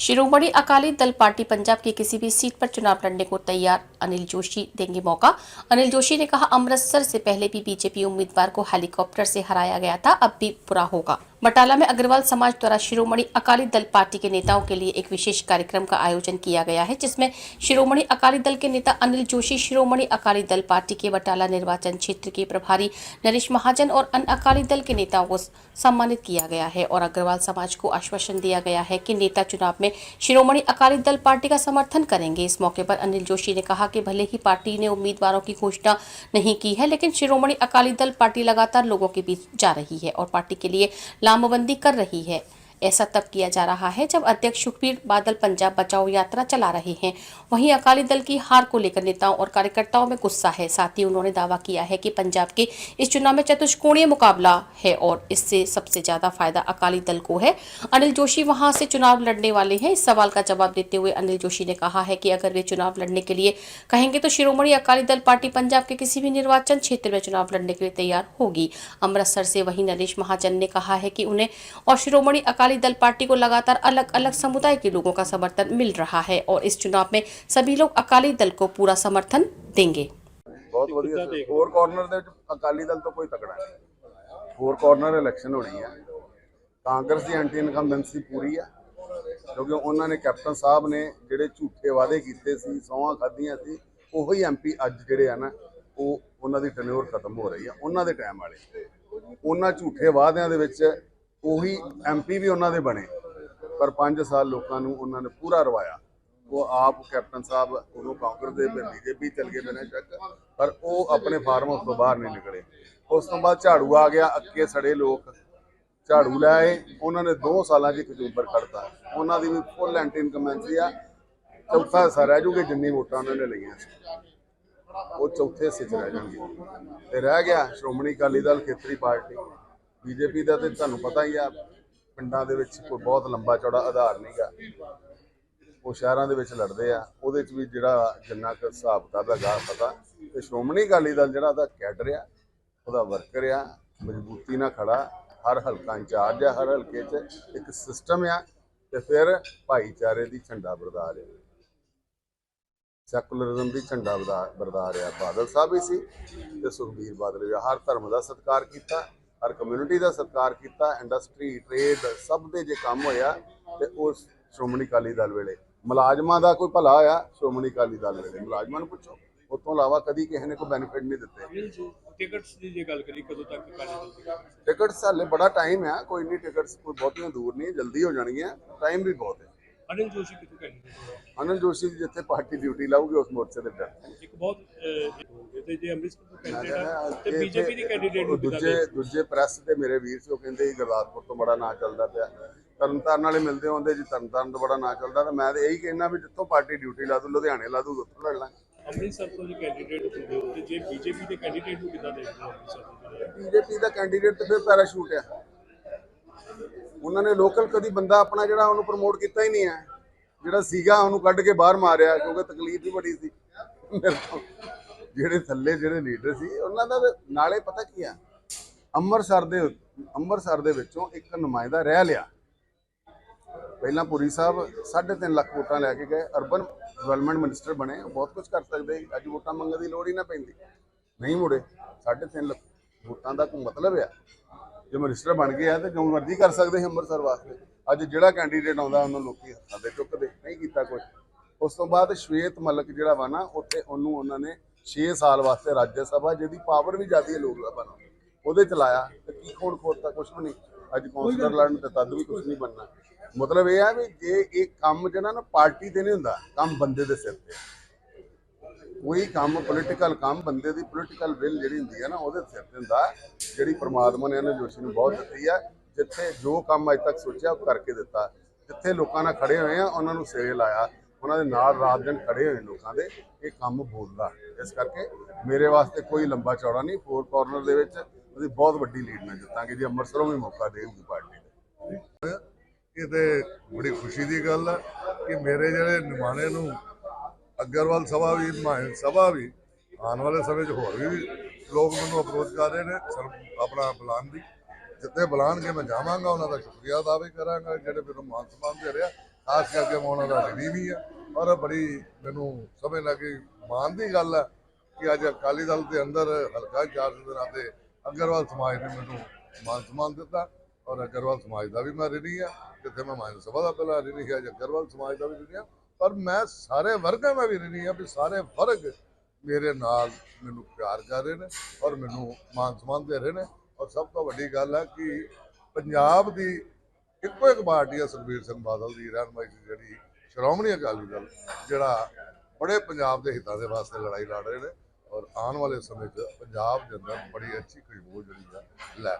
Shiromani Akali Dal party Punjab की किसी भी सीट पर चुनाव लड़ने को तैयार। अनिल जोशी देंगे मौका। अनिल जोशी ने कहा, अमृतसर से पहले भी बीजेपी उम्मीदवार को हेलीकॉप्टर से हराया गया था, अब भी बुरा होगा। बटाला में अग्रवाल समाज द्वारा शिरोमणि अकाली दल पार्टी के नेताओं के लिए एक विशेष कार्यक्रम का आयोजन किया गया है, जिसमें शिरोमणि अकाली दल के नेता अनिल जोशी, शिरोमणि अकाली दल पार्टी के बटाला निर्वाचन क्षेत्र के प्रभारी नरेश महाजन और अन्य अकाली दल के नेताओं को सम्मानित किया गया है और अग्रवाल समाज को आश्वासन दिया गया है कि नेता चुनाव में शिरोमणि अकाली दल पार्टी का समर्थन करेंगे। इस मौके पर अनिल जोशी ने कहा कि भले ही पार्टी ने उम्मीदवारों की घोषणा नहीं की है, लेकिन शिरोमणि अकाली दल पार्टी लगातार लोगों के बीच जा रही है और पार्टी के लिए ਲਾਮਬੰਦੀ ਕਰ ਰਹੀ ਹੈ। ऐसा तब किया जा रहा है जब अध्यक्ष सुखबीर बादल पंजाब बचाओ यात्रा चला रहे हैं। वहीं अकाली दल की हार को लेकर नेताओं और कार्यकर्ताओं में गुस्सा है। साथ ही उन्होंने दावा किया है कि पंजाब के इस चुनाव में चतुष्कोणीय मुकाबला है और इससे सबसे ज़्यादा फ़ायदा अकाली दल को है। अनिल जोशी वहाँ से चुनाव लड़ने वाले हैं। इस सवाल का जवाब देते हुए अनिल जोशी ने कहा है कि अगर वे चुनाव लड़ने के लिए कहेंगे तो शिरोमणि अकाली दल पार्टी पंजाब के किसी भी निर्वाचन क्षेत्र में चुनाव लड़ने के लिए तैयार होगी। अमृतसर से वहीं नरेश महाजन ने कहा है कि उन्हें और शिरोमणि अकाली दल पार्टी को लगातार अलग अलग समुदाय के लोगों का समर्थन मिल रहा है और इस चुनाव में सभी लोग अकाली दल को पूरा समर्थन देंगे ਬਹੁਤ ਵਧੀਆ ਸਰ ਫੋਰ ਕਾਰਨਰ ਦੇ ਵਿੱਚ ਅਕਾਲੀ ਦਲ ਤੋਂ ਕੋਈ ਤਕੜਾ ਨਹੀਂ ਫੋਰ ਕਾਰਨਰ ਇਲੈਕਸ਼ਨ ਹੋਣੀ ਹੈ ਕਾਂਗਰਸ ਦੀ ਐਂਟੀ ਇਨਕੰਬੈਂਸੀ ਪੂਰੀ ਹੈ ਕਿਉਂਕਿ ਉਹਨਾਂ ਨੇ ਕੈਪਟਨ ਸਾਹਿਬ ਨੇ ਜਿਹੜੇ ਝੂਠੇ ਵਾਅਦੇ ਕੀਤੇ ਸੀ ਸੌਹਾਂ ਖਾਧੀਆਂ ਸੀ ਉਹੀ ਐਮਪੀ ਅੱਜ ਜਿਹੜੇ ਆ ਨਾ ਉਹ ਉਹਨਾਂ ਦੀ ਟੈਨਿਓਰ ਖਤਮ ਹੋ ਰਹੀ ਆ ਉਹਨਾਂ ਦੇ ਟਾਈਮ ਵਾਲੇ ਉਹਨਾਂ ਝੂਠੇ ਵਾਅਦਿਆਂ ਦੇ ਵਿੱਚ ਉਹੀ ਐਮਪੀ ਵੀ ਉਹਨਾਂ ਦੇ ਬਣੇ। ਪਰ 5 ਸਾਲ ਲੋਕਾਂ ਨੂੰ ਉਹਨਾਂ ਨੇ ਪੂਰਾ ਰਵਾਇਆ। ਉਹ ਆਪ ਕੈਪਟਨ ਸਾਹਿਬ ਉਦੋਂ ਕਾਂਗਰਸ ਦੇ, ਫਿਰ ਬੀਜੇਪੀ ਚਲ ਗਏ ਬਿਨਾਂ ਸ਼ੱਕ ਪਰ ਉਹ ਆਪਣੇ ਫਾਰਮ ਹਾਊਸ ਤੋਂ ਬਾਹਰ ਨਹੀਂ ਨਿਕਲੇ। ਉਸ ਤੋਂ ਬਾਅਦ ਝਾੜੂ ਆ ਗਿਆ, ਅੱਕੇ ਸੜੇ ਲੋਕ। ਝਾੜੂ ਲੈ ਆਏ। ਉਹਨਾਂ ਨੇ 2 ਸਾਲਾਂ 'ਚ ਇੱਕ ਅਕਤੂਬਰ ਖੜਤਾ ਉਹਨਾਂ ਦੀ ਵੀ ਫੁੱਲ ਐਂਟੀ ਇਨਕਮੈਂਸੀ ਆ। ਚੌਥਾ ਹਿੱਸਾ ਰਹਿ ਜੂਗੇ, ਜਿੰਨੀ ਵੋਟਾਂ ਉਹਨਾਂ ਨੇ ਲਈਆਂ ਸੀ। ਉਹ ਚੌਥੇ ਹਿੱਸੇ 'ਚ ਰਹਿ ਜਾਣਗੇ। ਤੇ ਰਹਿ ਗਿਆ ਸ਼੍ਰੋਮਣੀ ਅਕਾਲੀ ਦਲ ਖੇਤਰੀ ਪਾਰਟੀ। ਬੀਜੇਪੀ ਦਾ ਤੇ ਤੁਹਾਨੂੰ ਪਤਾ ਹੀ ਆ, ਪਿੰਡਾਂ ਦੇ ਵਿੱਚ ਕੋਈ ਬਹੁਤ ਲੰਬਾ ਚੌੜਾ ਆਧਾਰ ਨਹੀਂਗਾ ਉਹ ਸ਼ਹਿਰਾਂ ਦੇ ਵਿੱਚ ਲੜਦੇ ਆ, ਉਹਦੇ 'ਚ ਵੀ ਜਿਹੜਾ ਜਿੰਨਾ ਕੁ ਹਿਸਾਬ ਕਿਤਾਬ ਹੈਗਾ ਪਤਾ। ਤੇ ਸ਼੍ਰੋਮਣੀ ਅਕਾਲੀ ਦਲ ਜਿਹੜਾ ਉਹਦਾ ਕੈਡਰ ਆ, ਉਹਦਾ ਵਰਕਰ ਆ, ਮਜ਼ਬੂਤੀ ਨਾਲ ਖੜਾ, ਹਰ ਹਲਕਾ ਇੰਚਾਰਜ ਆ ਹਰ ਹਲਕੇ 'ਚ, ਇੱਕ ਸਿਸਟਮ ਆ ਤੇ ਫਿਰ ਭਾਈਚਾਰੇ ਦੀ ਝੰਡਾ ਬਰਦਾਰ ਆ। ਸੈਕੂਲਰਿਜ਼ਮ ਦੀ ਝੰਡਾ ਬਰਦਾ- ਬਰਦਾਰ ਆ। ਬਾਦਲ ਸਾਹਿਬ ਵੀ ਸੀ ਤੇ ਸੁਖਬੀਰ ਬਾਦਲ ਵੀ ਹਰ ਧਰਮ ਦਾ ਸਤਿਕਾਰ ਕੀਤਾ। ਹਰ ਕਮਿਊਨਿਟੀ ਦਾ ਸਤਿਕਾਰ ਕੀਤਾ ਇੰਡਸਟਰੀ ਟ੍ਰੇਡ ਸਭ ਦੇ ਜੇ ਕੰਮ ਹੋਇਆ ਤੇ ਉਹ ਸ਼੍ਰੋਮਣੀ ਅਕਾਲੀ ਦਲ ਵੇਲੇ। ਮੁਲਾਜ਼ਮਾਂ ਦਾ ਕੋਈ ਭਲਾ ਹੋਇਆ ਸ਼੍ਰੋਮਣੀ ਅਕਾਲੀ ਦਲ ਵੇਲੇ। ਮੁਲਾਜ਼ਮਾਂ ਨੂੰ ਪੁੱਛੋ ਉਸ ਤੋਂ ਇਲਾਵਾ ਕਦੀ ਕਿਸੇ ਨੇ ਕੋਈ ਬੈਨੀਫਿਟ ਨਹੀਂ ਦਿੱਤੇ। ਟਿਕਟਸ ਦੀ ਜੇ ਗੱਲ ਕਰੀ ਕਦੋਂ ਤੱਕ ਕਾਲੇ ਦੀ ਟਿਕਟਸ ਹਾਲੇ ਬੜਾ ਟਾਈਮ ਹੈ ਕੋਈ ਨਹੀਂ ਟਿਕਟਸ ਕੋਈ ਬਹੁਤੀਆਂ ਦੂਰ ਨਹੀਂ ਜਲਦੀ ਹੋ ਜਾਣਗੀਆਂ ਟਾਈਮ ਵੀ ਬਹੁਤ ਹੈ। ਅਨਿਲ ਜੋਸ਼ੀ ਕਿੱਥੋਂ ਕੈਂਡੀਡੇਟ ਅਨਿਲ ਜੋਸ਼ੀ ਜਿੱਥੇ ਪਾਰਟੀ ਡਿਊਟੀ ਲਾਊਗੀ ਉਸ ਮੋਰਚੇ ਡਰ ਇੱਕ ਬਹੁਤ ਤੇ ਜੇ ਅੰਮ੍ਰਿਤਸਰ ਤੋਂ ਕੈਂਡੀਡੇਟ ਆ ਤੇ ਬੀਜੇਪੀ ਦੀ ਤੇ ਕੈਂਡੀਡੇਟ ਨੂੰ ਦੂਜੇ ਦੂਜੇ ਪ੍ਰੈਸ ਦੇ ਮੇਰੇ ਵੀਰ ਸੀ ਉਹ ਕਹਿੰਦੇ ਜੀ ਗੁਰਦਾਸਪੁਰ ਤੋਂ ਬੜਾ ਨਾਂ ਚੱਲਦਾ ਪਿਆ। ਤਰਨਤਾਰਨ ਵਾਲੇ ਮਿਲਦੇ ਹੁੰਦੇ ਜੀ ਤਰਨਤਾਰਨ ਤੋਂ ਬੜਾ ਨਾਂ ਚੱਲਦਾ ਤਾਂ ਮੈਂ ਤਾਂ ਇਹੀ ਕਹਿਣਾ ਵੀ ਜਿੱਥੋਂ ਪਾਰਟੀ ਡਿਊਟੀ ਲਾ ਦੂ ਲੁਧਿਆਣੇ ਲਾ ਦੂ ਉੱਥੋਂ ਲੜ ਲਾਂਗੇ ਅੰਮ੍ਰਿਤਸਰ ਤੋਂ ਜੇ ਕੈਂਡੀਡੇਟ ਹੁੰਦੇ ਹੋ ਤੇ ਜੇ ਬੀਜੇਪੀ ਦੇ ਕੈਂਡੀਡੇਟ ਨੂੰ ਕਿੱਦਾਂ ਦੇਖਦੇ ਹੋ ਅੰਮ੍ਰਿਤਸਰ ਤੋਂ? ਬੀਜੇਪੀ ਦਾ ਕੈਂਡੀਡੇਟ ਤੇ ਫਿਰ ਪੈਰਾਸ਼ੂਟ ਆ। ਉਹਨਾਂ ਨੇ ਲੋਕਲ ਕਦੀ ਬੰਦਾ ਆਪਣਾ ਜਿਹੜਾ ਉਹਨੂੰ ਪ੍ਰਮੋਟ ਕੀਤਾ ਹੀ ਨਹੀਂ ਹੈ। ਜਿਹੜਾ ਸੀਗਾ ਉਹਨੂੰ ਕੱਢ ਕੇ ਬਾਹਰ ਮਾਰਿਆ ਕਿਉਂਕਿ ਤਕਲੀਫ ਹੀ ਬੜੀ ਸੀ। ਮੇਰੇ ਤੋਂ। ਜਿਹੜੇ ਥੱਲੇ ਜਿਹੜੇ ਲੀਡਰ ਸੀ, ਉਹਨਾਂ ਦਾ ਨਾਲੇ ਪਤਾ ਕੀ ਆ? ਅੰਮ੍ਰਿਤਸਰ ਦੇ ਅੰਮ੍ਰਿਤਸਰ ਦੇ ਵਿੱਚੋਂ ਇੱਕ ਨੁਮਾਇੰਦਾ ਰਹਿ ਲਿਆ। ਪਹਿਲਾਂ ਪੁਰੀ ਸਾਹਿਬ 3.5 ਲੱਖ ਵੋਟਾਂ ਲੈ ਕੇ ਗਏ, ਅਰਬਨ ਡਿਵੈਲਪਮੈਂਟ ਮਿਨਿਸਟਰ ਬਣੇ, ਉਹ ਬਹੁਤ ਕੁਝ ਕਰ ਸਕਦੇ ਸੀ। ਅੱਜ ਵੋਟਾਂ ਮੰਗਣ ਦੀ ਲੋੜ ਹੀ ਨਾ ਪੈਂਦੀ। ਨਹੀਂ ਮੁੜੇ 3.5 ਲੱਖ ਵੋਟਾਂ ਦਾ ਕੋਈ ਮਤਲਬ ਆ? ਜੇ ਮਿਨਿਸਟਰ ਬਣ ਗਿਆ ਤੇ ਜੋ ਮਰਜ਼ੀ ਕਰ ਸਕਦੇ ਅੰਮ੍ਰਿਤਸਰ ਵਾਸਤੇ। ਅੱਜ ਜਿਹੜਾ ਕੈਂਡੀਡੇਟ ਆਉਂਦਾ, ਉਹਨੂੰ ਲੋਕੀ ਹੱਥਾਂ ਦੇ ਚੁੱਕਦੇ, ਨਹੀਂ ਕੀਤਾ ਕੁਝ ਉਸ ਤੋਂ ਬਾਅਦ ਸ਼ਵੇਤ ਮਲਕ ਜਿਹੜਾ ਵਾ ਨਾ, ਉੱਥੇ ਉਹਨੂੰ, ਉਹਨਾਂ ਨੇ 6 ਸਾਲ ਵਾਸਤੇ ਰਾਜ ਸਭਾ ਜਿਹਦੀ ਪਾਵਰ ਵੀ ਜ਼ਿਆਦੀ ਹੈ ਲੋਕ ਸਭਾ ਨਾਲ। ਉਹਦੇ ਚ ਲਾਇਆ ਤੇ ਕੀ ਖੋਣ ਖੋਤਾ ਕੁਝ ਵੀ ਨਹੀਂ। ਅੱਜ ਕੌਂਸਲਰ ਲੜਨ ਤੇ ਤਦ ਵੀ ਕੁਝ ਨਹੀਂ ਬਣਨਾ। ਮਤਲਬ ਇਹ ਆ ਵੀ ਜੇ ਇਹ ਕੰਮ ਜਿਹੜਾ ਨਾ ਪਾਰਟੀ ਤੇ ਨਹੀਂ ਹੁੰਦਾ ਕੰਮ ਬੰਦੇ ਦੇ ਸਿਰ ਤੇ। ਕੋਈ ਕੰਮ ਪੋਲੀਟੀਕਲ ਕੰਮ ਬੰਦੇ ਦੀ ਪੋਲੀਟੀਕਲ ਵਿਲ ਜਿਹੜੀ ਹੁੰਦੀ ਹੈ ਨਾ ਉਹਦੇ ਸਿਰ ਤੇ ਹੁੰਦਾ। ਜਿਹੜੀ ਪ੍ਰਮਾਤਮਾ ਨੇ ਇਹਨੂੰ ਜੋਸ਼ੀ ਨੂੰ ਬਹੁਤ ਦਿੱਤੀ ਹੈ ਜਿੱਥੇ ਜੋ ਕੰਮ ਅਜ ਤੱਕ ਸੋਚਿਆ ਉਹ ਕਰਕੇ ਦਿੱਤਾ। ਜਿੱਥੇ ਲੋਕਾਂ ਨਾਲ ਖੜੇ ਹੋਏ ਆ ਉਹਨਾਂ ਨੂੰ ਸਿਰੇ ਲਾਇਆ। ਉਹਨਾਂ ਦੇ ਨਾਲ ਰਾਤ ਦਿਨ ਖੜੇ ਹੋਏ ਲੋਕਾਂ ਦੇ, ਇਹ ਕੰਮ ਬੋਲਦਾ ਇਸ ਕਰਕੇ ਮੇਰੇ ਵਾਸਤੇ ਕੋਈ ਲੰਬਾ ਚੌੜਾ ਨਹੀਂ ਫੋਰ ਕਾਰਨਰ ਦੇ ਵਿੱਚ ਅਸੀਂ ਬਹੁਤ ਵੱਡੀ ਲੀਡ ਨਾਲ ਜਿੱਤਾਂਗੇ, ਜੀ ਅੰਮ੍ਰਿਤਸਰੋਂ ਵੀ ਮੌਕਾ ਦੇਊਗੀ ਪਾਰਟੀ ਇਹ ਤੇ ਬੜੀ ਖੁਸ਼ੀ ਦੀ ਗੱਲ ਹੈ ਕਿ ਮੇਰੇ ਜਿਹੜੇ ਨਿਮਾਣੇ ਨੂੰ ਅਗਰਵਾਲ ਸਭਾ ਵੀ ਮਾਨ ਸਭਾ ਵੀ, ਆਉਣ ਵਾਲੇ ਸਮੇਂ 'ਚ ਹੋਰ ਵੀ ਲੋਕ ਮੈਨੂੰ ਅਪਰੋਚ ਕਰ ਰਹੇ ਨੇ, ਸਰ- ਆਪਣਾ ਬੁਲਾਉਣ ਦੀ ਜਿੱਥੇ ਬੁਲਾਉਣਗੇ ਮੈਂ ਜਾਵਾਂਗਾ, ਉਹਨਾਂ ਦਾ ਸ਼ੁਕਰੀਆ ਅਦਾ ਵੀ ਕਰਾਂਗਾ, ਜਿਹੜੇ ਮੈਨੂੰ ਮਾਨ ਸਨਮਾਨ ਦੇ ਰਿਹਾ ਖਾਸ ਕਰਕੇ ਮੈਂ ਉਹਨਾਂ ਦਾ ਰੀ ਵੀ ਆ ਔਰ ਬੜੀ ਮੈਨੂੰ ਸਮਝ ਸਮਝਣਾ ਕਿ ਮਾਣ ਦੀ ਗੱਲ ਆ ਕਿ ਅੱਜ ਅਕਾਲੀ ਦਲ ਦੇ ਅੰਦਰ ਹਲਕਾ ਚਾਰਜ ਦੇ ਨਾਤੇ ਅਗਰਵਾਲ ਸਮਾਜ ਨੇ ਮੈਨੂੰ ਮਾਨ ਸਮਾਨ ਦਿੱਤਾ ਔਰ ਅਗਰਵਾਲ ਸਮਾਜ ਦਾ ਵੀ ਮੈਂ ਰਿਣੀ ਆ ਜਿੱਥੇ ਮੈਂ ਮਾਨ ਸਭਾ ਦਾ ਪਹਿਲਾ ਰਿਣੀ ਅੱਜ ਅਗਰਵਾਲ ਸਮਾਜ ਦਾ ਵੀ ਰਿਣੀ ਆ ਪਰ ਮੈਂ ਸਾਰੇ ਵਰਗਾਂ ਦਾ ਵੀ ਰਿਣੀ ਆ ਵੀ ਸਾਰੇ ਵਰਗ ਮੇਰੇ ਨਾਲ ਮੈਨੂੰ ਪਿਆਰ ਕਰ ਰਹੇ ਨੇ ਔਰ ਮੈਨੂੰ ਮਾਨ ਸਮਾਨ ਦੇ ਰਹੇ ਨੇ। ਔਰ ਸਭ ਤੋਂ ਵੱਡੀ ਗੱਲ ਹੈ ਕਿ ਪੰਜਾਬ ਦੀ ਇੱਕੋ ਇੱਕ ਪਾਰਟੀ ਆ ਸੁਖਬੀਰ ਸਿੰਘ ਬਾਦਲ ਦੀ ਰਹਿਨਮਾਈ 'ਚ ਜਿਹੜੀ ਸ਼੍ਰੋਮਣੀ ਅਕਾਲੀ ਦਲ, ਜਿਹੜਾ ਬੜੇ ਪੰਜਾਬ ਦੇ ਹਿੱਤਾਂ ਦੇ ਵਾਸਤੇ ਲੜਾਈ ਲੜ ਰਹੇ ਨੇ ਔਰ ਆਉਣ ਵਾਲੇ ਸਮੇਂ 'ਚ ਪੰਜਾਬ ਦੇ ਅੰਦਰ ਬੜੀ ਅੱਛੀ ਖੁਸ਼ਬੂ ਜਿਹੜੀ ਹੈ ਲੈ